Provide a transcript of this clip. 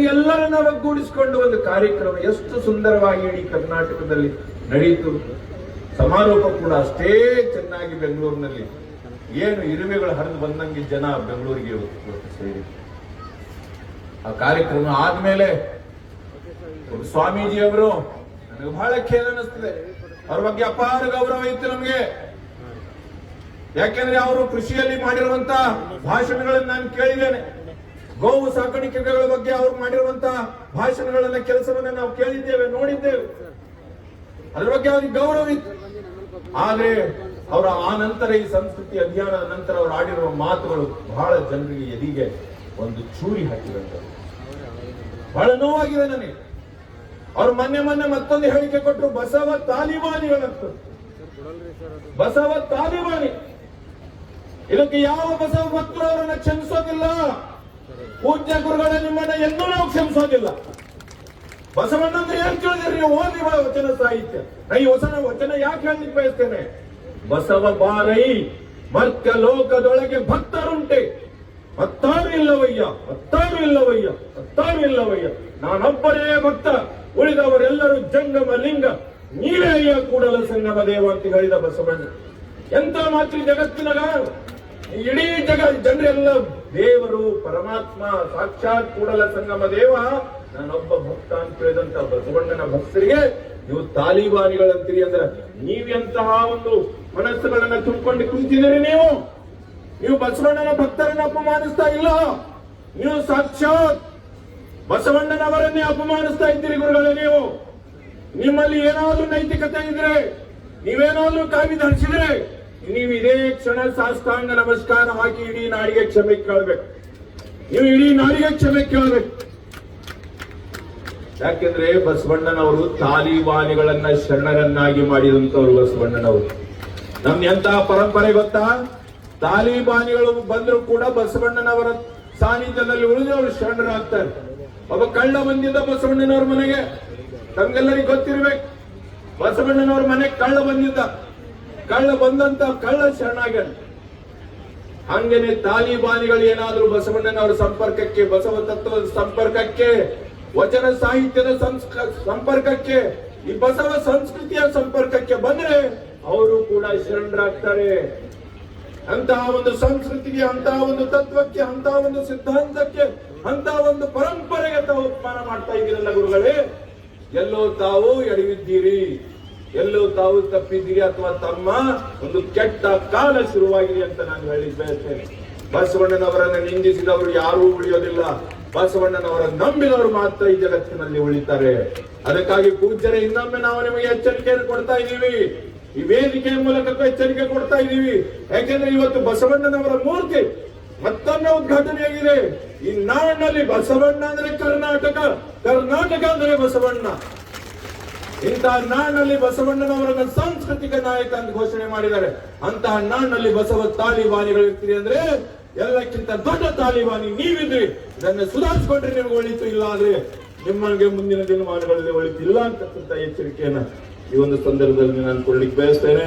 ಎಲ್ಲರನ್ನ ಒಗ್ಗೂಡಿಸಿಕೊಂಡು ಒಂದು ಕಾರ್ಯಕ್ರಮ ಎಷ್ಟು ಸುಂದರವಾಗಿ ಇಡೀ ಕರ್ನಾಟಕದಲ್ಲಿ ನಡೆಯಿತು. ಸಮಾರೋಪ ಕೂಡ ಅಷ್ಟೇ ಚೆನ್ನಾಗಿ ಬೆಂಗಳೂರಿನಲ್ಲಿ. ಏನು ಇರುವೆಗಳು ಹರಿದು ಬಂದಂಗೆ ಜನ ಬೆಂಗಳೂರಿಗೆ ಸೇರಿ. ಆ ಕಾರ್ಯಕ್ರಮ ಆದ್ಮೇಲೆ ಸ್ವಾಮೀಜಿ ಅವರು ನನಗೆ ಬಹಳ ಖೇದ ಅನಿಸ್ತದೆ. ಅವ್ರ ಬಗ್ಗೆ ಅಪಾರ ಗೌರವ ಇತ್ತು ನಮಗೆ. ಯಾಕೆಂದ್ರೆ ಅವರು ಕೃಷಿಯಲ್ಲಿ ಮಾಡಿರುವಂತ ಭಾಷಣಗಳನ್ನು ನಾನು ಕೇಳಿದ್ದೇನೆ. ಗೋವು ಸಾಕಾಣಿಕೆಗಳ ಬಗ್ಗೆ ಅವ್ರು ಮಾಡಿರುವಂತಹ ಭಾಷಣಗಳನ್ನ, ಕೆಲಸವನ್ನ ನಾವು ಕೇಳಿದ್ದೇವೆ, ನೋಡಿದ್ದೇವೆ. ಅದ್ರ ಬಗ್ಗೆ ಅವ್ರಿಗೆ ಗೌರವ ಇತ್ತು. ಆದ್ರೆ ಅವರ ಆ ನಂತರ ಈ ಸಂಸ್ಕೃತಿ ಅಭಿಯಾನ ನಂತರ ಅವರು ಆಡಿರುವ ಮಾತುಗಳು ಬಹಳ ಜನರಿಗೆ ಎದಿಗೆ ಒಂದು ಚೂರಿ ಹಾಕಿದಂತ ಬಹಳ ನೋವಾಗಿದೆ ನನಗೆ. ಅವ್ರು ಮೊನ್ನೆ ಮೊನ್ನೆ ಮತ್ತೊಂದು ಹೇಳಿಕೆ ಕೊಟ್ಟರು ಬಸವ ತಾಲಿಬಾನಿಗಳಂತ ಬಸವ ತಾಲಿಬಾನಿ. ಇದಕ್ಕೆ ಯಾವ ಬಸವ ಭಕ್ತರು ಅವರನ್ನ ಕ್ಷಮಿಸೋದಿಲ್ಲ? ಪೂಜ್ಯ ಗುರುಗಳ, ನಿಮ್ಮನ್ನ ಎಂದೂ ನಾವು ಕ್ಷಮಿಸೋದಿಲ್ಲ. ಬಸವಣ್ಣ ಅಂದ್ರೆ ಏನ್ ಕೇಳಿದ್ರಿ? ನೀವು ಓದಿ ವಚನ ಸಾಹಿತ್ಯ. ನೈ ಈ ವಚನ ಯಾಕೆ ಹೇಳಲಿಕ್ಕೆ ಬಯಸ್ತೇನೆ? ಬಸವ ಬಾರೈ ಮರ್ಕ ಲೋಕದೊಳಗೆ ಭಕ್ತರುಂಟೆ. ಹತ್ತಾರು ಇಲ್ಲವಯ್ಯ ಹತ್ತಾರು ಇಲ್ಲವಯ್ಯ ಹತ್ತಾರು ಇಲ್ಲವಯ್ಯ. ನಾನೊಬ್ಬರೇ ಭಕ್ತ, ಉಳಿದವರೆಲ್ಲರೂ ಜಂಗಮ ಲಿಂಗ. ನೀವೇ ಕೂಡಲ ಸಂಗಮ ದೇವ ಅಂತ ಹೇಳಿದ ಬಸವಣ್ಣ. ಎಂತ ಮಾತ್ರ ಜಗತ್ತಿನ ಇಡೀ ಜಗ, ಜನರೆಲ್ಲ ದೇವರು ಪರಮಾತ್ಮ ಸಾಕ್ಷಾತ್ ಕೂಡಲ ಸಂಗಮ ದೇವ. ನಾನೊಬ್ಬ ಭಕ್ತ ಅಂತ ಹೇಳಿದಂತ ಬಸವಣ್ಣನ ಭಕ್ತರಿಗೆ ನೀವು ತಾಲಿಬಾನಿಗಳಂತೀರಿ ಅಂದ್ರೆ ನೀವೆಂತಹ ಒಂದು ಮನಸ್ಸುಗಳನ್ನ ತುಂಬಿಕೊಂಡು ಕುಂತಿದ್ದೀರಿ ನೀವು? ನೀವು ಬಸವಣ್ಣನ ಭಕ್ತರನ್ನ ಅಪಮಾನಿಸ್ತಾ ಇಲ್ಲ? ನೀವು ಸಾಕ್ಷಾತ್ ಬಸವಣ್ಣನವರನ್ನೇ ಅಪಮಾನಿಸ್ತಾ ಇದ್ದೀರಿ ಗುರುಗಳೇ ನೀವು? ನಿಮ್ಮಲ್ಲಿ ಏನಾದ್ರೂ ನೈತಿಕತೆ ಇದ್ರೆ, ನೀವೇನಾದ್ರೂ ಕಾವಿ ಧರಿಸಿದ್ರೆ ನೀವು ಇದೇ ಕ್ಷಣ ಸಾಷ್ಟಾಂಗ ನಮಸ್ಕಾರ ಹಾಕಿ ಇಡೀ ನಾಡಿಗೆ ಕ್ಷಮೆ ಕೇಳಬೇಕು. ನೀವು ಇಡೀ ನಾಡಿಗೆ ಕ್ಷಮೆ ಕೇಳಬೇಕು. ಯಾಕೆಂದ್ರೆ ಬಸವಣ್ಣನವರು ತಾಲಿಬಾನಿಗಳನ್ನ ಶರಣರನ್ನಾಗಿ ಮಾಡಿದಂತವ್ರು ಬಸವಣ್ಣನವರು. ನಮ್ ಎಂತಹ ಪರಂಪರೆ ಗೊತ್ತಾ? ತಾಲಿಬಾನಿಗಳು ಬಂದ್ರು ಕೂಡ ಬಸವಣ್ಣನವರ ಸಾನ್ನಿಧ್ಯದಲ್ಲಿ ಉಳಿದು ಅವರು ಶರಣರಾಗ್ತಾರೆ. ಒಬ್ಬ ಕಳ್ಳ ಬಂದಿದ್ದ ಬಸವಣ್ಣನವರ ಮನೆಗೆ. ತಮ್ಗೆಲ್ಲರಿಗೂ ಗೊತ್ತಿರ್ಬೇಕು. ಬಸವಣ್ಣನವರ ಮನೆಗೆ ಕಳ್ಳ ಬಂದಿದ್ದ. ಕಳ್ಳ ಬಂದಂತ ಕಳ್ಳ ಶರಣಾಗ್ಯಾನ ಹಂಗೇನೆ ತಾಲಿಬಾನಿಗಳು ಏನಾದ್ರೂ ಬಸವಣ್ಣನವರ ಸಂಪರ್ಕಕ್ಕೆ, ಬಸವ ತತ್ವದ ಸಂಪರ್ಕಕ್ಕೆ, ವಚನ ಸಾಹಿತ್ಯದ ಸಂಪರ್ಕಕ್ಕೆ, ಈ ಬಸವ ಸಂಸ್ಕೃತಿಯ ಸಂಪರ್ಕಕ್ಕೆ ಬಂದ್ರೆ ಅವರು ಕೂಡ ಶರಣರಾಗ್ತಾರೆ. ಅಂತಹ ಒಂದು ಸಂಸ್ಕೃತಿಗೆ, ಅಂತಹ ಒಂದು ತತ್ವಕ್ಕೆ, ಅಂತಹ ಒಂದು ಸಿದ್ಧಾಂತಕ್ಕೆ, ಅಂತಹ ಒಂದು ಪರಂಪರೆಗೆ ತಾವು ಉತ್ಮಾನ ಮಾಡ್ತಾ ಇದ್ದೀರಲ್ಲ ಗುರುಗಳೇ, ಎಲ್ಲೋ ತಾವು ಎಡವಿದ್ದೀರಿ ಎಲ್ಲೋ ತಾವು ತಪ್ಪಿದ್ದೀರಿ ಅಥವಾ ತಮ್ಮ ಒಂದು ಕೆಟ್ಟ ಕಾಲ ಶುರುವಾಗಿದೆ ಅಂತ ನಾನು ಹೇಳಿ ಬಯಸ್ತೇನೆ. ಬಸವಣ್ಣನವರನ್ನ ನಿಂದಿಸಿದವರು ಯಾರೂ ಉಳಿಯೋದಿಲ್ಲ. ಬಸವಣ್ಣನವರ ನಂಬಿದವರು ಮಾತ್ರ ಈ ಜಗತ್ತಿನಲ್ಲಿ ಉಳಿತಾರೆ. ಅದಕ್ಕಾಗಿ ಪೂಜ್ಯರೇ, ಇನ್ನೊಮ್ಮೆ ನಾವು ನಿಮಗೆ ಎಚ್ಚರಿಕೆಯನ್ನು ಕೊಡ್ತಾ ಇದ್ದೀವಿ. ಈ ವೇದಿಕೆಯ ಮೂಲಕ ಎಚ್ಚರಿಕೆ ಕೊಡ್ತಾ ಇದ್ದೀವಿ. ಯಾಕೆಂದ್ರೆ ಇವತ್ತು ಬಸವಣ್ಣನವರ ಮೂರ್ತಿ ಮತ್ತೊಮ್ಮೆ ಉದ್ಘಾಟನೆಯಾಗಿದೆ. ಈ ನಾಡಿನಲ್ಲಿ ಬಸವಣ್ಣ ಅಂದ್ರೆ ಕರ್ನಾಟಕ. ಕರ್ನಾಟಕ ಅಂದ್ರೆ ಬಸವಣ್ಣ. ಇಂತಹ ನಾಡಿನಲ್ಲಿ ಬಸವಣ್ಣನವರನ್ನು ಸಾಂಸ್ಕೃತಿಕ ನಾಯಕ ಅಂತ ಘೋಷಣೆ ಮಾಡಿದ್ದಾರೆ. ಅಂತಹ ನಾಡಿನಲ್ಲಿ ಬಸವ ತಾಲಿಬಾನಿಗಳು ಇರ್ತೀರಿ ಅಂದ್ರೆ ಎಲ್ಲಕ್ಕಿಂತ ದೊಡ್ಡ ತಾಲಿಬಾನಿ ನೀವಿದ್ರಿ. ಇದನ್ನ ಸುಧಾರಿಸಿಕೊಂಡ್ರೆ ನಿಮ್ಗೆ ಒಳಿತು ಇಲ್ಲ ಆದ್ರೆ ನಿಮ್ಮನಿಗೆ ಮುಂದಿನ ದಿನಮಾನಗಳಲ್ಲಿ ಒಳಿತಿಲ್ಲ ಅಂತಕ್ಕಂಥ ಎಚ್ಚರಿಕೆಯನ್ನ ಈ ಒಂದು ಸಂದರ್ಭದಲ್ಲಿ ನಾನು ಕೊಡ್ಲಿಕ್ಕೆ ಬಯಸ್ತೇನೆ.